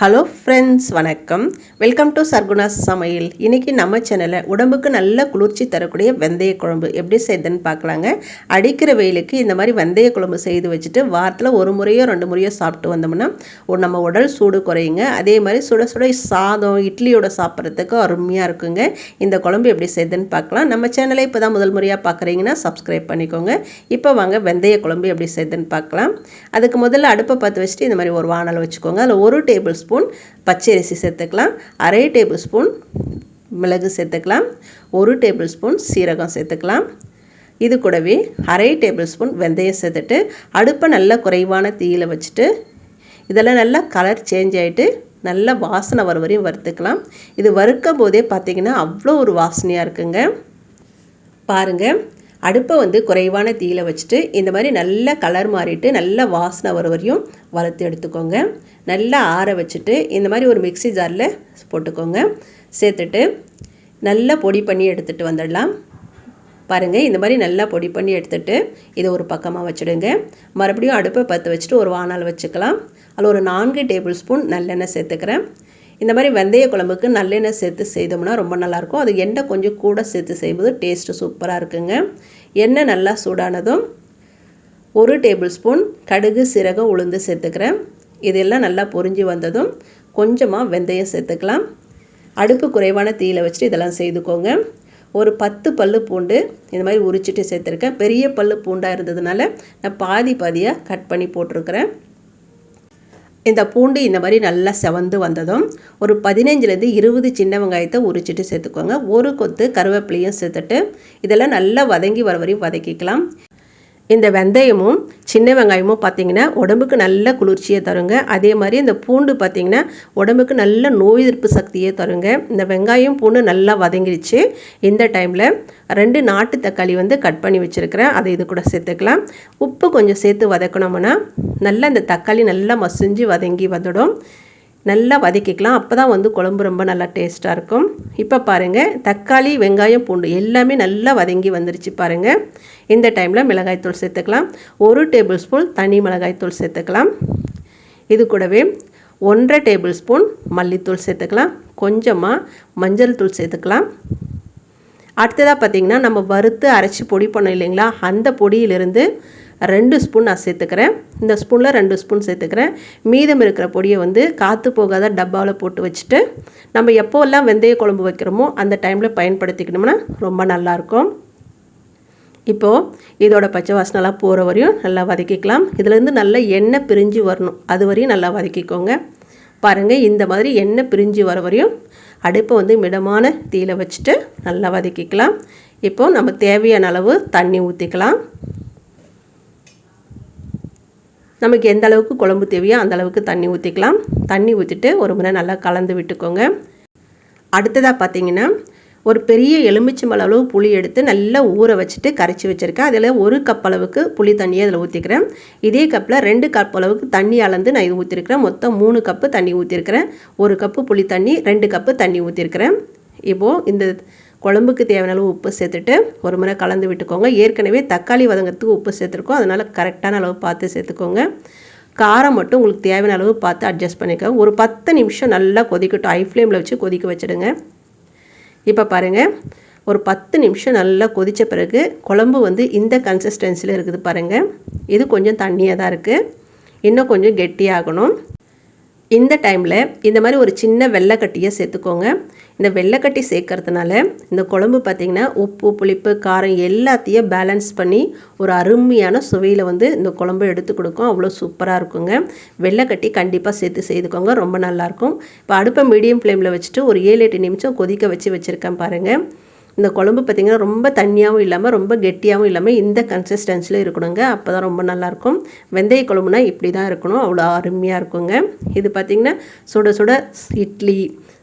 Hello friends வணக்கம். Welcome to Sargunas சமையல் இன்றைக்கி நம்ம சேனலில் உடம்புக்கு நல்ல குளிர்ச்சி தரக்கூடிய வெந்தய குழம்பு எப்படி செய்யுதுன்னு பார்க்கலாங்க. அடிக்கிற வெயிலுக்கு இந்த மாதிரி வெந்தய குழம்பு செய்து வச்சுட்டு வாரத்தில் ஒரு முறையோ ரெண்டு முறையோ சாப்பிட்டு வந்தோம்னா ஒரு நம்ம உடல் சூடு குறையுங்க. அதே மாதிரி சுட சுட சாதம் இட்லியோட சாப்பிட்றதுக்கு அருமையாக இருக்குங்க. இந்த குழம்பு எப்படி செய்யுதுன்னு பார்க்கலாம். நம்ம சேனலை இப்போ தான் முதல் முறையாக பார்க்குறீங்கன்னா சப்ஸ்கிரைப் பண்ணிக்கோங்க. இப்போ வாங்க வெந்தய குழம்பு எப்படி செய்யுதுன்னு பார்க்கலாம். அதுக்கு முதல்ல அடுப்பை பார்த்து வச்சுட்டு இந்த மாதிரி ஒரு வானல் வச்சுக்கோங்க. அதில் ஒரு டேபிள் ஸ்பூன் பச்சரிசி சேர்த்துக்கலாம். அரை டேபிள் ஸ்பூன் மிளகு சேர்த்துக்கலாம். ஒரு டேபிள் ஸ்பூன் சீரகம் சேர்த்துக்கலாம். இது கூடவே அரை டேபிள் ஸ்பூன் வெந்தயம் சேர்த்துட்டு அடுப்பை நல்லா குறைவான தீயில் வச்சுட்டு இதெல்லாம் நல்லா கலர் சேஞ்ச் ஆகிட்டு நல்ல வாசனை வர வரையும் வறுத்துக்கலாம். இது வறுக்கும் போதே பார்த்திங்கன்னா அவ்வளோ ஒரு வாசனையாக இருக்குங்க. பாருங்கள் அடுப்பை வந்து குறைவான தீயில் வச்சுட்டு இந்த மாதிரி நல்ல கலர் மாறிட்டு நல்ல வாசனை வர வரையும் வளர்த்து எடுத்துக்கோங்க. நல்லா ஆற வச்சுட்டு இந்த மாதிரி ஒரு மிக்சி ஜாரில் போட்டுக்கோங்க. சேர்த்துட்டு நல்லா பொடி பண்ணி எடுத்துகிட்டு வந்துடலாம். பாருங்கள் இந்த மாதிரி நல்லா பொடி பண்ணி எடுத்துகிட்டு இதை ஒரு பக்கமாக வச்சுடுங்க. மறுபடியும் அடுப்பை பற்ற வச்சுட்டு ஒரு வானால் வச்சுக்கலாம். அதில் ஒரு நான்கு டேபிள் ஸ்பூன் நல்லெண்ணெய் சேர்த்துக்கிறேன். இந்த மாதிரி வெந்தய குழம்புக்கு நல்லெண்ணெய் சேர்த்து செய்தோம்னா ரொம்ப நல்லாயிருக்கும். அது எண்ணெய் கொஞ்சம் கூட சேர்த்து செய்யும்போது டேஸ்ட்டு சூப்பராக இருக்குங்க. எண்ணெய் நல்லா சூடானதும் ஒரு டேபிள் ஸ்பூன் கடுகு சீரகம் உளுந்து சேர்த்துக்கிறேன். இதெல்லாம் நல்லா பொரிஞ்சு வந்ததும் கொஞ்சமாக வெந்தயம் சேர்த்துக்கலாம். அடுப்பு குறைவான தீயில் வச்சுட்டு இதெல்லாம் செய்துக்கோங்க. ஒரு பத்து பல் பூண்டு இந்த மாதிரி உரிச்சிட்டு சேர்த்துருக்கேன். பெரிய பல் பூண்டாக இருந்ததுனால நான் பாதி பாதியாக கட் பண்ணி போட்டிருக்கிறேன். இந்த பூண்டு இந்த மாதிரி நல்லா செவந்து வந்ததும் ஒரு பதினஞ்சுலேருந்து இருபது சின்ன வெங்காயத்தை உரிச்சிட்டு சேர்த்துக்கோங்க. ஒரு கொத்து கருவேப்பிலையும் சேர்த்துட்டு இதெல்லாம் நல்லா வதங்கி வர வரையும் வதக்கிக்கலாம். இந்த வெந்தயமும் சின்ன வெங்காயமும் பார்த்திங்கன்னா உடம்புக்கு நல்ல குளிர்ச்சியை தருங்க. அதே மாதிரி இந்த பூண்டு பார்த்திங்கன்னா உடம்புக்கு நல்ல நோய் எதிர்ப்பு சக்தியை தருங்க. இந்த வெங்காயம் பூண்டு நல்லா வதங்கிடுச்சு இந்த டைமில் ரெண்டு நாட்டு தக்காளி வந்து கட் பண்ணி வச்சுருக்கிறேன். அதை இது கூட சேர்த்துக்கலாம். உப்பு கொஞ்சம் சேர்த்து வதக்கணும்னா நல்லா இந்த தக்காளி நல்லா மசிஞ்சு வதங்கி வந்துடும். நல்லா வதக்கிக்கலாம். அப்போ தான் வந்து குழம்பு ரொம்ப நல்லா டேஸ்ட்டாக இருக்கும். இப்போ பாருங்கள் தக்காளி வெங்காயம் பூண்டு எல்லாமே நல்லா வதங்கி வந்துருச்சு பாருங்கள் இந்த டைமில் மிளகாய்த்தூள் சேர்த்துக்கலாம். ஒரு டேபிள் ஸ்பூன் தனி மிளகாய்த்தூள் சேர்த்துக்கலாம். இது கூடவே ஒன்றரை டேபிள் ஸ்பூன் மல்லித்தூள் சேர்த்துக்கலாம். கொஞ்சமாக மஞ்சள் தூள் சேர்த்துக்கலாம். அடுத்ததாக பார்த்திங்கன்னா நம்ம வறுத்து அரைச்சி பொடி பண்ணோம் இல்லைங்களா? அந்த பொடியிலிருந்து ரெண்டு ஸ்பூன் நான் சேர்த்துக்கிறேன். இந்த ஸ்பூனில் ரெண்டு ஸ்பூன் சேர்த்துக்கிறேன். மீதம் இருக்கிற பொடியை வந்து காற்று போகாத டப்பாவில் போட்டு வச்சுட்டு நம்ம எப்போல்லாம் வெந்தய குழம்பு வைக்கிறோமோ அந்த டைமில் பயன்படுத்திக்கணும்னா ரொம்ப நல்லாயிருக்கும். இப்போது இதோட பச்சை வாசனெல்லாம் போகிற வரையும் நல்லா வதக்கிக்கலாம். இதுலேருந்து நல்லா எண்ணெய் பிரிஞ்சு வரணும். அது வரையும் நல்லா வதக்கிக்கோங்க. பாருங்கள் இந்த மாதிரி எண்ணெய் பிரிஞ்சு வர வரையும் அடுப்பை வந்து மிதமான தீயில் வச்சுட்டு நல்லா வதக்கிக்கலாம். இப்போது நம்ம தேவையான அளவு தண்ணி ஊற்றிக்கலாம் நமக்கு எந்த அளவுக்கு குழம்பு தேவையோ அந்த அளவுக்கு தண்ணி ஊற்றிக்கலாம் தண்ணி ஊற்றிட்டு ஒரு முறை நல்லா கலந்து விட்டுக்கோங்க. அடுத்ததாக பார்த்தீங்கன்னா ஒரு பெரிய எலுமிச்சம்பழ அளவு புளி எடுத்து நல்லா ஊற வச்சுட்டு கரைச்சி வச்சுருக்கேன். அதில் ஒரு கப் அளவுக்கு புளி தண்ணியை அதில் ஊற்றிக்கிறேன் இதே கப்பில் ரெண்டு கப் அளவுக்கு தண்ணி அளந்து நான் இது ஊற்றிருக்கிறேன் மொத்தம் மூணு கப்பு தண்ணி ஊற்றிருக்கிறேன் ஒரு கப்பு புளி தண்ணி ரெண்டு கப்பு தண்ணி ஊற்றிருக்கிறேன் இப்போது இந்த குழம்புக்கு தேவையான அளவு உப்பு சேர்த்துட்டு ஒரு முறை கலந்து விட்டுக்கோங்க. ஏற்கனவே தக்காளி வதங்கிறதுக்கு உப்பு சேர்த்துருக்கோம். அதனால் கரெக்டான அளவு பார்த்து சேர்த்துக்கோங்க. காரம் மட்டும் உங்களுக்கு தேவையான அளவு பார்த்து அட்ஜஸ்ட் பண்ணிக்கோங்க. ஒரு பத்து நிமிஷம் நல்லா கொதிக்கட்டும். ஐ ஃப்ளேமில் வச்சு கொதிக்க வச்சுடுங்க. இப்போ பாருங்கள் ஒரு பத்து நிமிஷம் நல்லா கொதித்த பிறகு குழம்பு வந்து இந்த கன்சிஸ்டன்சியில் இருக்குது பாருங்கள் இது கொஞ்சம் தண்ணியாக தான் இருக்குது இன்னும் கொஞ்சம் கெட்டியாகணும். இந்த டைமில் இந்த மாதிரி ஒரு சின்ன வெள்ளைக்கட்டியை சேர்த்துக்கோங்க. இந்த வெள்ளைக்கட்டி சேர்க்கறதுனால இந்த குழம்பு பார்த்திங்கன்னா உப்பு புளிப்பு காரம் எல்லாத்தையும் பேலன்ஸ் பண்ணி ஒரு அருமையான சுவையில் வந்து இந்த குழம்பு எடுத்து கொடுக்கும். அவ்வளோ சூப்பராக இருக்குங்க. வெள்ளைக்கட்டி கண்டிப்பாக சேர்த்து செய்துக்கோங்க. ரொம்ப நல்லாயிருக்கும் இப்போ அடுப்பை மீடியம் ஃப்ளேமில் வச்சுட்டு ஒரு ஏழு எட்டு நிமிஷம் கொதிக்க வச்சு வச்சுருக்கேன் பாருங்கள் இந்த குழம்பு பார்த்திங்கன்னா ரொம்ப தண்ணியாகவும் இல்லாமல் ரொம்ப கெட்டியாகவும் இல்லாமல் இந்த கன்சிஸ்டன்சியில் இருக்கணுங்க. அப்போ தான் ரொம்ப நல்லாயிருக்கும் வெந்தய குழம்புனா இப்படி தான் இருக்கணும். அவ்வளோ அருமையாக இருக்குங்க. இது பார்த்திங்கன்னா சுட சுட இட்லி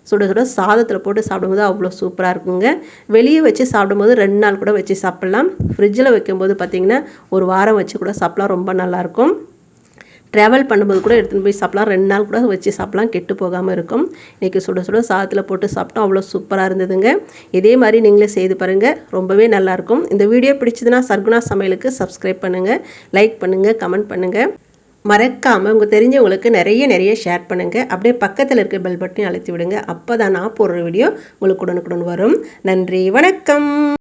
சுட சுட சாதத்தில் போட்டு சாப்பிடும்போது அவ்வளோ சூப்பராக இருக்குங்க. வெளியே வச்சு சாப்பிடும்போது ரெண்டு நாள் கூட வச்சு சாப்பிட்லாம். ஃப்ரிட்ஜில் வைக்கும்போது பார்த்திங்கன்னா ஒரு வாரம் வச்சு கூட சாப்பிட்லாம். ரொம்ப நல்லாயிருக்கும் ட்ராவல் பண்ணும்போது கூட எடுத்துகிட்டு போய் சாப்பிட்லாம். ரெண்டு நாள் கூட வச்சு சாப்பிட்லாம். கெட்டு போகாமல் இருக்கும். இன்றைக்கி சுட சுட சாதத்தில் போட்டு சாப்பிட்டோம் அவ்வளோ சூப்பராக இருந்ததுங்க. இதே மாதிரி நீங்களே செய்து பாருங்கள் ரொம்பவே நல்லாயிருக்கும் இந்த வீடியோ பிடிச்சதுன்னா சர்குணா சமையலுக்கு சப்ஸ்கிரைப் பண்ணுங்கள் லைக் பண்ணுங்கள் கமெண்ட் பண்ணுங்கள் மறக்காமல் உங்கள் தெரிஞ்சவங்களுக்கு நிறைய நிறைய ஷேர் பண்ணுங்கள் அப்படியே பக்கத்தில் இருக்க பெல் பட்டனையும் அழுத்தி விடுங்க. அப்போ தான் நான் போடுற வீடியோ உங்களுக்கு உடனுக்குடன் வரும். நன்றி வணக்கம்.